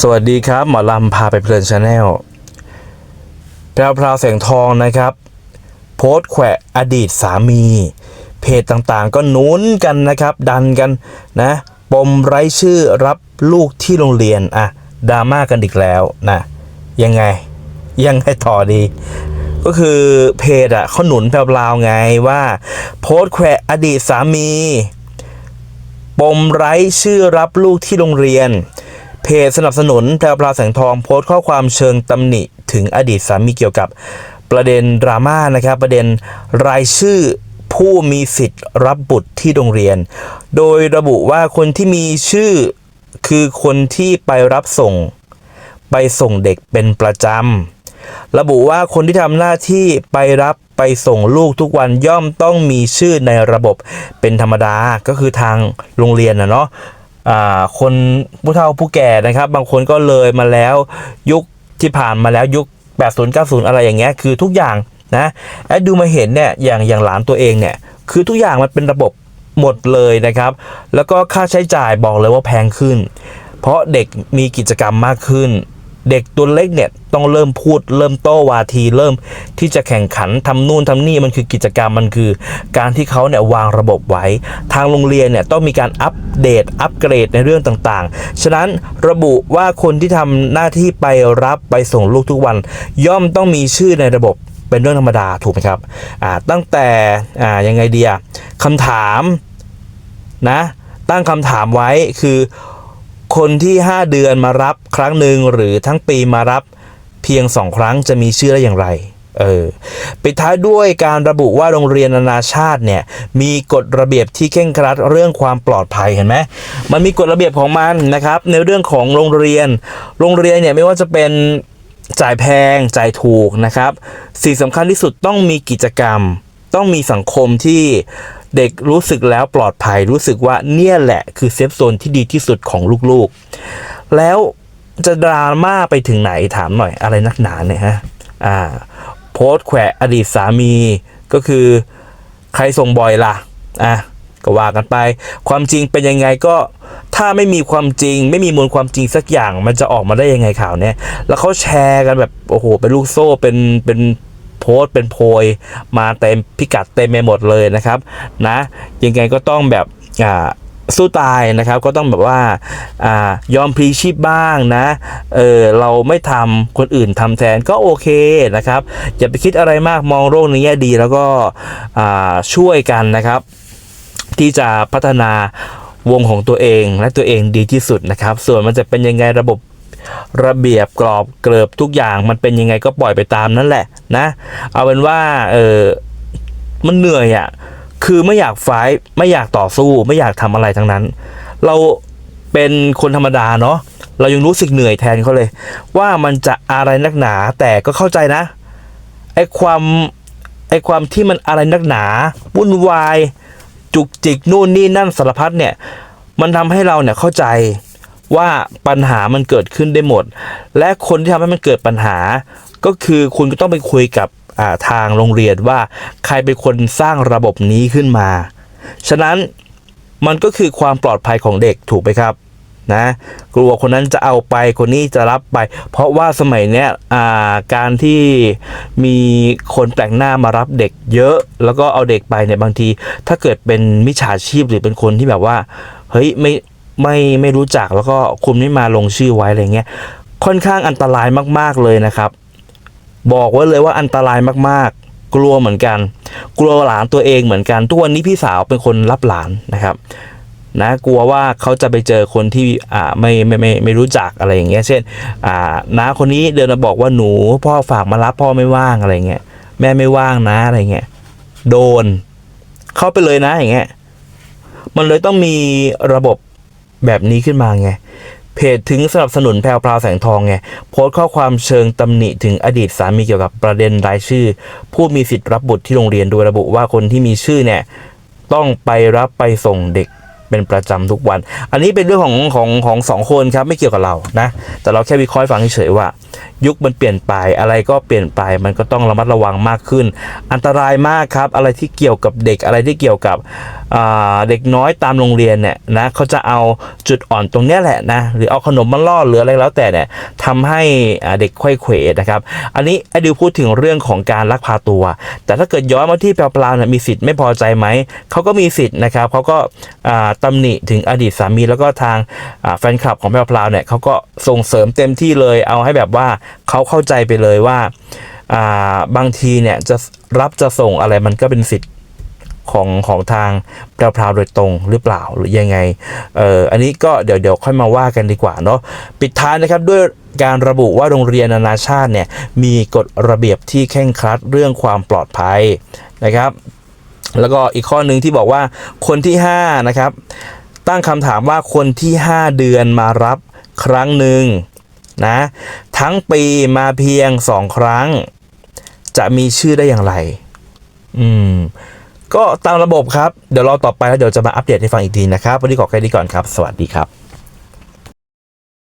สวัสดีครับ หมอลำพาไปเพลินชาแนลแพรวพราวแสงทองนะครับ โพสต์แขวะอดีตสามี เพจต่างๆ ก็นุนกันนะครับ ดันกันนะ ปมไร้ชื่อรับลูกที่โรงเรียนอะดราม่ากันอีกแล้วนะ ยังไง ยังไงต่อดี ก็คือเพจอะเขาหนุนแพรวพราวไงว่า โพสต์แขวะอดีตสามี ปมไร้ชื่อรับลูกที่โรงเรียน เพจสนับสนุนแพรวพราวแสงทองโพสต์ข้อความเชิงตำหนิถึงอดีตสามีเกี่ยวกับประเด็นดราม่านะครับ ประเด็นรายชื่อผู้มีสิทธิ์รับบุตรที่โรงเรียน โดยระบุว่าคนที่มีชื่อคือคนที่ไปรับส่ง ไปส่งเด็กเป็นประจำ ระบุว่าคนที่ทำหน้าที่ไปรับไปส่งลูกทุกวันย่อมต้องมีชื่อในระบบเป็นธรรมดาก็คือทางโรงเรียนนะเนาะ คนผู้เฒ่าผู้แก่นะครับ บางคนก็เลยมาแล้วยุคที่ผ่านมาแล้วยุค 80 90 อะไรอย่างเงี้ยคือทุกอย่างนะแอดดูมาเห็นเนี่ยอย่างอย่างหลานตัวเองเนี่ยคือทุกอย่างมันเป็นระบบหมดเลยนะครับ แล้วก็ค่าใช้จ่ายบอกเลยว่าแพงขึ้น เพราะเด็กมีกิจกรรมมากขึ้น เด็กตัวเล็กเนี่ยต้องเริ่มพูดเริ่มโต้วาที เริ่มที่จะแข่งขันทำนู่นทำนี่มันคือกิจกรรมมันคือ การที่เขาเนี่ยวางระบบไว้ ทางโรงเรียนเนี่ยต้องมีการอัปเดตอัปเกรดในเรื่องต่างๆ ฉะนั้นระบุว่าคนที่ทำหน้าที่ไปรับไปส่งลูกทุกวัน ย่อมต้องมีชื่อในระบบเป็นเรื่องธรรมดาถูกไหมครับอ่าตั้งแต่อ่ายังไงเดียคำถามนะตั้งคำถามไว้คือ คนที่ 5 เดือนมารับครั้งหนึ่งหรือทั้งปีมารับเพียง 2 ครั้งจะมีชื่อได้อย่างไรเออปิดท้ายด้วยการระบุว่าโรงเรียนนานาชาติเนี่ยมีกฎระเบียบที่เคร่งครัดเรื่องความปลอดภัยเห็นไหมมันมีกฎระเบียบของมันนะครับ ในเรื่องของโรงเรียน โรงเรียนเนี่ยไม่ว่าจะเป็นจ่ายแพงจ่ายถูกนะครับสิ่งสำคัญที่สุดต้องมีกิจกรรม ต้องมีสังคมที่ เด็กรู้สึกแล้วปลอดภัยรู้สึกว่าเนี่ยแหละคือเซฟโซนที่ดีที่สุดของลูกๆ แล้วจะดราม่าไปถึงไหนถามหน่อยอะไรนักหนาเนี่ยฮะอ่าโพสต์แขวะอดีตสามีก็คือใครส่งบ่อยล่ะอะก็ว่ากันไป ความจริงเป็นยังไงก็ถ้าไม่มีความจริง ไม่มีมูลความจริงสักอย่าง มันจะออกมาได้ยังไงข่าวเนี้ยแล้วเขาแชร์กันแบบโอ้โหเป็นลูกโซ่เป็นเป็น โพสต์เป็นโพยมาเต็มพิกัดเต็มไปหมดเลยนะครับนะยังไงก็ต้องแบบอ่าสู้ตายนะครับก็ต้องแบบว่าอ่ายอมพลีชีพบ้างนะเออเราไม่ทำคนอื่นทำแทนก็โอเคนะครับอย่าไปคิดอะไรมากมองโลกในแง่ดีแล้วก็อ่าช่วยกันนะครับ ที่จะพัฒนาวงของตัวเองและตัวเองดีที่สุดนะครับ ส่วนมันจะเป็นยังไงระบบ ระเบียบกรอบเกลิบทุกอย่างมันเป็นยังไงก็ปล่อยไปตามนั่นแหละนะ เอาเป็นว่าเออมันเหนื่อยอะ่ะคือไม่อยากไฟไม่อยากต่อสู้ ไม่อยากทำอะไรทั้งนั้น เราเป็นคนธรรมดาเนาะเรายังรู้สึกเหนื่อยแทนเขาเลย ว่ามันจะอะไรนักหนาแต่ก็เข้าใจนะไอ้ความไอ้ความที่มันอะไรนักหนาวุ่นวาย จุกจิกนู่นนี่นั่นสารพัดเนี่ย มันทำให้เราเนี่ยเข้าใจ ว่าปัญหามันเกิดขึ้นได้หมด และคนที่ทำให้มันเกิดปัญหา ก็คือคุณก็ต้องไปคุยกับาทางโรงเรียนว่าใครเป็นคนสร้างระบบนี้ขึ้นมา ฉะนั้นมันก็คือความปลอดภัยของเด็กถูกไหมครับนะกลัวคนนั้นจะเอาไปคนนี้จะรับไป เพราะว่าสมัยเนี้ยการที่มีคนแปลกหน้ามารับเด็กเยอะ แล้วก็เอาเด็กไปเนี่ยบางที ถ้าเกิดเป็นมิจฉาชีพหรือเป็นคนที่แบบว่าเฮ้ยไม่ ไม่ไม่รู้จักแล้วก็คุณไม่มาลงชื่อไว้อะไรเงี้ยค่อนข้างอันตรายมากๆเลยนะครับ บอกไว้เลยว่าอันตรายมากๆ กลัวเหมือนกัน กลัวหลานตัวเองเหมือนกัน ทุกวันนี้พี่สาวเป็นคนรับหลานนะครับนะกลัวว่าเขาจะไปเจอคนที่อ่าไม่ไม่ไม่ไม่รู้จักอะไรอย่างเงี้ยเช่นอ่าน้าคนนี้เดินมาบอกว่าหนูพ่อฝากมารับพ่อไม่ว่างอะไรเงี้ยแม่ไม่ว่างนะอะไรเงี้ยโดน เข้าไปเลยนะอย่างเงี้ยมันเลยต้องมีระบบ แบบนี้ขึ้นมาไงเพจถึงสนับสนุนแพรวพราวแสงทองไงโพสต์ข้อความเชิงตำหนิถึงอดีตสามีเกี่ยวกับประเด็นรายชื่อ ผู้มีสิทธิ์รับบุตรที่โรงเรียนโดยระบุว่าคนที่มีชื่อเนี่ยต้องไปรับไปส่งเด็ก เป็นประจำทุกวัน อันนี้เป็นเรื่องของของของสองคนครับไม่เกี่ยวกับเรานะ แต่เราแค่วิเคราะห์ฟังเฉยๆว่า ยุคมันเปลี่ยนไปอะไรก็เปลี่ยนไปมันก็ต้องระมัดระวังมากขึ้น อันตรายมากครับ อะไรที่เกี่ยวกับเด็กอะไรที่เกี่ยวกับเด็กน้อยตามโรงเรียนเนี่ยนะเขาจะเอาจุดอ่อนตรงเนี้ยแหละนะหรือเอาขนมมาล่อหรืออะไรแล้วแต่เนี่ยทำให้เด็กค่อยเขวนะครับ อันนี้ไอ้ดิวพูดถึงเรื่องของการลักพาตัว แต่ถ้าเกิดย้อนมาที่แปลวๆเนี่ยมีสิทธิ์ไม่พอใจไหมเขาก็มีสิทธิ์นะครับเขาก็อ่าตำหนิถึงอดีตสามีแล้วก็ทางแฟนคลับของแปลวๆเนี่ยเขาก็ส่งเสริมเต็มที่เลยเอาให้แบบว่าเขาเข้าใจไปเลยว่าบางทีเนี่ยจะรับจะส่งอะไรมันก็เป็นสิทธิ์ของของทางแพรวๆโดยตรงหรือเปล่าหรือยังไงเอ่ออันนี้ก็เดี๋ยวเดี๋ยวค่อยมาว่ากันดีกว่าเนาะปิดท้ายนะครับด้วยการระบุว่าโรงเรียนนานาชาติเนี่ยมีกฎระเบียบที่เคร่งครัดเรื่องความปลอดภัยนะครับ แล้วก็อีกข้อหนึ่งที่บอกว่าคนที่ 5 นะครับ ตั้งคำถามว่าคนที่ 5 เดือนมารับครั้งหนึ่งนะทั้งปีมาเพียง 2 ครั้ง จะมีชื่อได้อย่างไร อืม ก็ตามระบบครับ เดี๋ยวรอต่อไปแล้วเดี๋ยวจะมาอัปเดตให้ฟังอีกทีนะครับ วันนี้ขอแค่นี้ก่อนครับ สวัสดีครับ